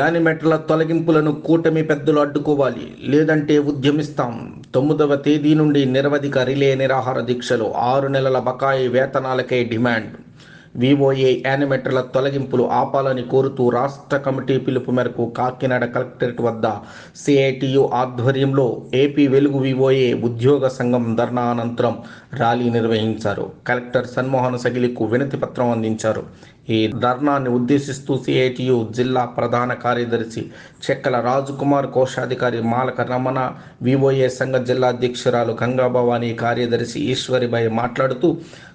యానిమేటర్ల తొలగింపులను కూటమి పెద్దలు అడ్డుకోవాలి. లేదంటే ఉద్యమిస్తాం. తొమ్మిదవ తేదీ నుండి నిరవధిక రిలే నిరాహార దీక్షలు ఆరు నెలల బకాయి వేతనాలకే డిమాండ్. వివోఏ యానిమేటర్ల తొలగింపులు ఆపాలని కోరుతూ రాష్ట్ర కమిటీ పిలుపు మేరకు కాకినాడ కలెక్టరేట్ వద్ద సిఐటియు ఆధ్వర్యంలో ఏపీ వెలుగు వివోఏ ఉద్యోగ సంఘం ధర్నా అనంతరం ర్యాలీ నిర్వహించారు. కలెక్టర్ సన్మోహన్ సగిలికు వినతి పత్రం అందించారు. ఈ ధర్నాన్ని ఉద్దేశిస్తూ సిఐటియు జిల్లా ప్రధాన కార్యదర్శి చెక్కల రాజకుమార్ కోశాధికారి మాలక రమణ వివోఏ సంఘ జిల్లా అధ్యక్షురాలు గంగాభవాని కార్యదర్శి ఈశ్వరిబాయి మాట్లాడుతూ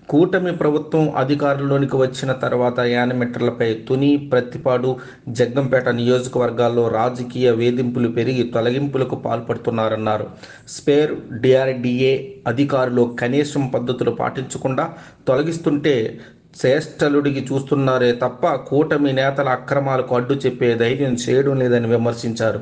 కూటమి ప్రభుత్వం అధికారంలోనికి వచ్చిన తర్వాత యానిమేటర్లపై తుని ప్రత్తిపాడు జగ్గంపేట నియోజకవర్గాల్లో రాజకీయ వేధింపులు పెరిగి తొలగింపులకు పాల్పడుతున్నారన్నారు. స్పేర్ డిఆర్డిఏ అధికారులు కనీసం పద్ధతులు పాటించకుండా తొలగిస్తుంటే శ్రేష్టలుడికి చూస్తున్నారే తప్ప కూటమి నేతల అక్రమాలకు అడ్డు చెప్పే ధైర్యం చేయడం లేదని విమర్శించారు.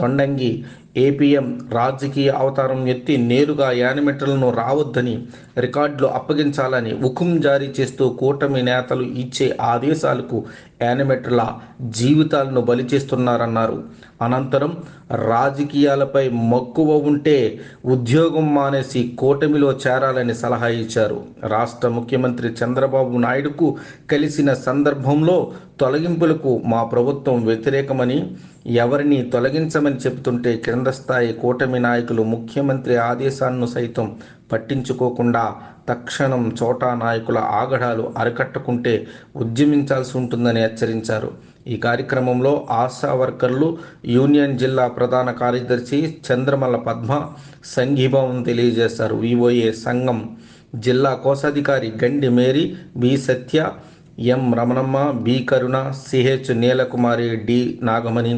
తొండంగి ఏపీఎం రాజకీయ అవతారం ఎత్తి నేరుగా యానిమేటర్లను రావద్దని రికార్డులు అప్పగించాలని హుకుం జారీ చేస్తూ కూటమి నేతలు ఇచ్చే ఆదేశాలకు యానిమేటర్ల జీవితాలను బలి చేస్తున్నారన్నారు. అనంతరం రాజకీయాలపై మక్కువ ఉంటే ఉద్యోగం మానేసి కూటమిలో చేరాలని సలహా ఇచ్చారు. రాష్ట్ర ముఖ్యమంత్రి చంద్రబాబు నాయుడుకు కలిసిన సందర్భంలో తొలగింపులకు మా ప్రభుత్వం వ్యతిరేకమని ఎవరిని తొలగించమని చెబుతుంటే కింద స్థాయి కూటమి నాయకులు ముఖ్యమంత్రి ఆదేశాలను సైతం పట్టించుకోకుండా తక్షణం చోటా నాయకుల ఆగడాలు అరికట్టుకుంటే ఉద్యమించాల్సి ఉంటుందని హెచ్చరించారు. ఈ కార్యక్రమంలో ఆశా వర్కర్లు యూనియన్ జిల్లా ప్రధాన కార్యదర్శి చంద్రమల్ల పద్మ సంఘీభావం తెలియజేశారు. వివోఏ సంఘం జిల్లా కోశాధికారి Gandi Mary B Satya M Ramanamma B Karuna CH Neelakumari D Nagamani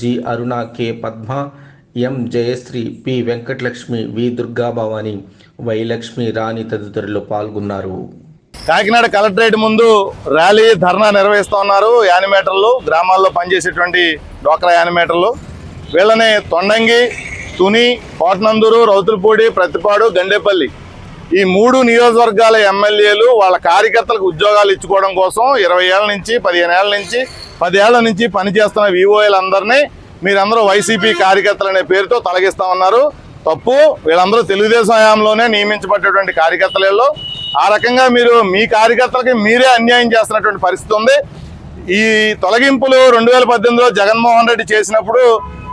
G Aruna K Padma M Jayasree P Venkatalakshmi V Durgabhavani Vailakshmi Rani తదితరులు పాల్గొన్నారు. కాకినాడ కలెక్టరేట్ ముందు ర్యాలీ ధర్నా నిర్వహిస్తూ ఉన్నారు. యానిమేటర్లు గ్రామాల్లో పనిచేసేటువంటి డోక్రా యానిమేటర్లు. వీళ్ళని తొండంగి తుని కోటనందూరు రౌతులపూడి ప్రతిపాడు గండేపల్లి ఈ మూడు నియోజకవర్గాల ఎమ్మెల్యేలు వాళ్ళ కార్యకర్తలకు ఉద్యోగాలు ఇచ్చుకోవడం కోసం ఇరవై ఏళ్ళ నుంచి పదిహేను ఏళ్ళ నుంచి పదేళ్ళ నుంచి పనిచేస్తున్న వివోఏలందరినీ మీరందరూ వైసీపీ కార్యకర్తలు అనే పేరుతో తొలగిస్తా ఉన్నారు తప్పు వీళ్ళందరూ తెలుగుదేశం హయాంలోనే నియమించబడ్డటువంటి కార్యకర్తలలో ఆ రకంగా మీరు మీ కార్యకర్తలకి మీరే అన్యాయం చేస్తున్నటువంటి పరిస్థితి ఉంది. ఈ తొలగింపులు రెండు వేల పద్దెనిమిదిలో జగన్మోహన్ రెడ్డి చేసినప్పుడు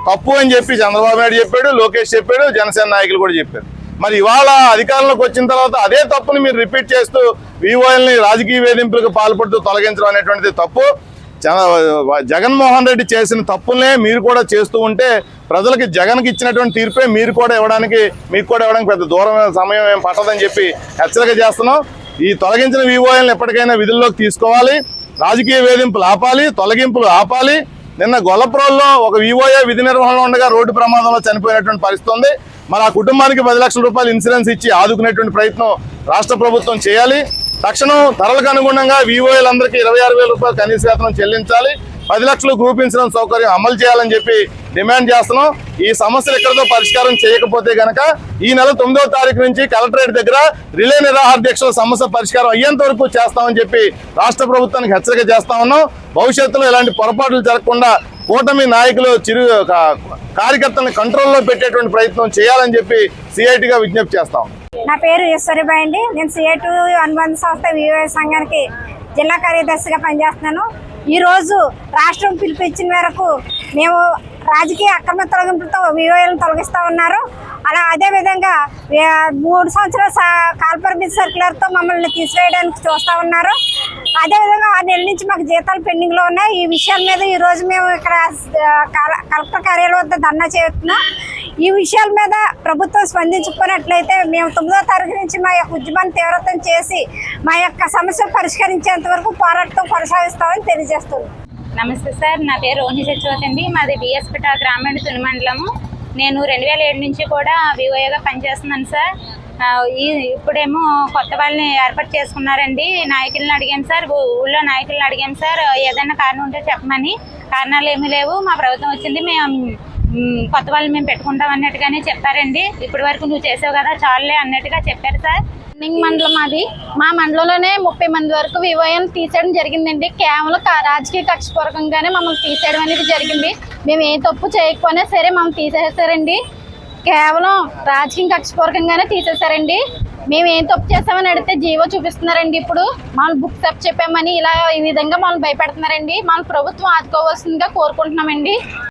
తప్పు అని చెప్పి చంద్రబాబు నాయుడు చెప్పాడు లోకేష్ చెప్పాడు జనసేన నాయకులు కూడా చెప్పారు. మరి ఇవాళ అధికారంలోకి వచ్చిన తర్వాత అదే తప్పుని మీరు రిపీట్ చేస్తూ వివోఎల్ని రాజకీయ వేధింపులకు పాల్పడుతూ తొలగించడం అనేటువంటిది తప్పు. జగన్మోహన్ రెడ్డి చేసిన తప్పులనే మీరు కూడా చేస్తూ ఉంటే ప్రజలకి జగన్కి ఇచ్చినటువంటి తీర్పే మీరు కూడా ఇవ్వడానికి మీకు కూడా ఇవ్వడానికి పెద్ద దూరమైన సమయం ఏం పట్టదని చెప్పి హెచ్చరిక చేస్తున్నాం. ఈ తొలగించిన వివోఎల్ని ఎప్పటికైనా విధుల్లోకి తీసుకోవాలి. రాజకీయ వేధింపులు ఆపాలి తొలగింపులు ఆపాలి. నిన్న గొల్లపురంలో ఒక వివోఏ విధి నిర్వహణలో ఉండగా రోడ్డు ప్రమాదంలో చనిపోయినటువంటి పరిస్థితి ఉంది. మరి ఆ కుటుంబానికి పది లక్షల రూపాయలు ఇన్సూరెన్స్ ఇచ్చి ఆదుకునేటువంటి ప్రయత్నం రాష్ట్ర ప్రభుత్వం చేయాలి. తక్షణం ధరలకు అనుగుణంగా వివోఏలందరికీ ఇరవై ఆరు వేల రూపాయలు కనీస వేతనం చెల్లించాలి. పది లక్షలు గ్రూప్ ఇన్సూరెన్స్ సౌకర్యం అమలు చేయాలని చెప్పి డిమాండ్ చేస్తున్నాం. ఈ సమస్యలు ఎక్కడితో పరిష్కారం చేయకపోతే గనక ఈ నెల తొమ్మిదవ తారీఖు నుంచి కలెక్టరేట్ దగ్గర రిలే నిరాహార దీక్షల సమస్య పరిష్కారం అయ్యేంత వరకు చేస్తామని చెప్పి రాష్ట్ర ప్రభుత్వానికి హెచ్చరిక చేస్తా ఉన్నాం. భవిష్యత్తులో ఇలాంటి పొరపాట్లు జరగకుండా కూటమి నాయకులు చిరు కార్యకర్తలను కంట్రోల్లో పెట్టేటువంటి ప్రయత్నం చేయాలని చెప్పి సిఐటిగా విజ్ఞప్తి చేస్తాం నా పేరు ఈశ్వరిబాయ్ అండి. నేను సిఐటు అనుబంధ సంస్థ వివో సంఘానికి జిల్లా కార్యదర్శిగా పనిచేస్తున్నాను. ఈరోజు రాష్ట్రం పిలిపించిన మేరకు మేము రాజకీయ అక్రమ తొలగింపులతో వివోలను తొలగిస్తూ ఉన్నారు. అలా అదేవిధంగా విధంగా మూడు సంవత్సరాల సా- కాల్పరిమితి మమ్మల్ని తీసివేయడానికి చూస్తూ ఉన్నారు. అదేవిధంగా ఆ నెల నుంచి మాకు జీతాలు పెండింగ్లో ఉన్నాయి. ఈ విషయాల మీద ఈరోజు మేము ఇక్కడ కలెక్టర్ కార్యాలయం వద్ద ధర్నా చేస్తున్నాం. ఈ విషయాల మీద ప్రభుత్వం స్పందించుకున్నట్లయితే మేము తొమ్మిదో తారీఖు నుంచి మా యొక్క ఉద్యమాన్ని తీవ్రతం చేసి మా యొక్క సమస్య పరిష్కరించేంత వరకు పోరాటం కొనసాగిస్తామని తెలియజేస్తున్నాం. నమస్తే సార్ నా పేరు రోహిణి సచివతి అండి. మాది బిఎస్పిట గ్రామీణ తుని మండలము. నేను రెండు వేల ఏడు నుంచి కూడా వివోఏగా పనిచేస్తున్నాను సార్. ఈ ఇప్పుడేమో కొత్త వాళ్ళని ఏర్పాటు చేసుకున్నారండి. నాయకులను అడిగాను సార్. ఊళ్ళో నాయకులను అడిగాను సార్. ఏదైనా కారణం ఉంటే చెప్పమని. కారణాలు ఏమీ లేవు. మా ప్రభుత్వం వచ్చింది. మేము కొత్త వాళ్ళని మేము పెట్టుకుంటాం అన్నట్టుగానే చెప్పారండి. ఇప్పటి వరకు నువ్వు చేసావు కదా చాలులే అన్నట్టుగా చెప్పారు సార్. రన్నింగ్ మండలం అది. మా మండలంలోనే ముప్పై మంది వరకు వివోఎం తీసేయడం జరిగిందండి. కేవలం కా- రాజకీయ కక్షపూర్వకంగానే మమ్మల్ని తీసేయడం అనేది జరిగింది. మేము ఏ తప్పు చేయకపోయినా సరే మమ్మల్ని తీసేసారండి కేవలం రాజకీయ కక్షపూర్వకంగానే తీసేశారండి మేము ఏం తప్పు చేసామని అడిగితే జీవో చూపిస్తున్నారండి ఇప్పుడు. మనం బుక్ తప్పు చెప్పామని ఇలా ఈ విధంగా మమ్మల్ని భయపెడుతున్నారండి. మన ప్రభుత్వం ఆదుకోవాల్సిందిగా కోరుకుంటున్నామండి.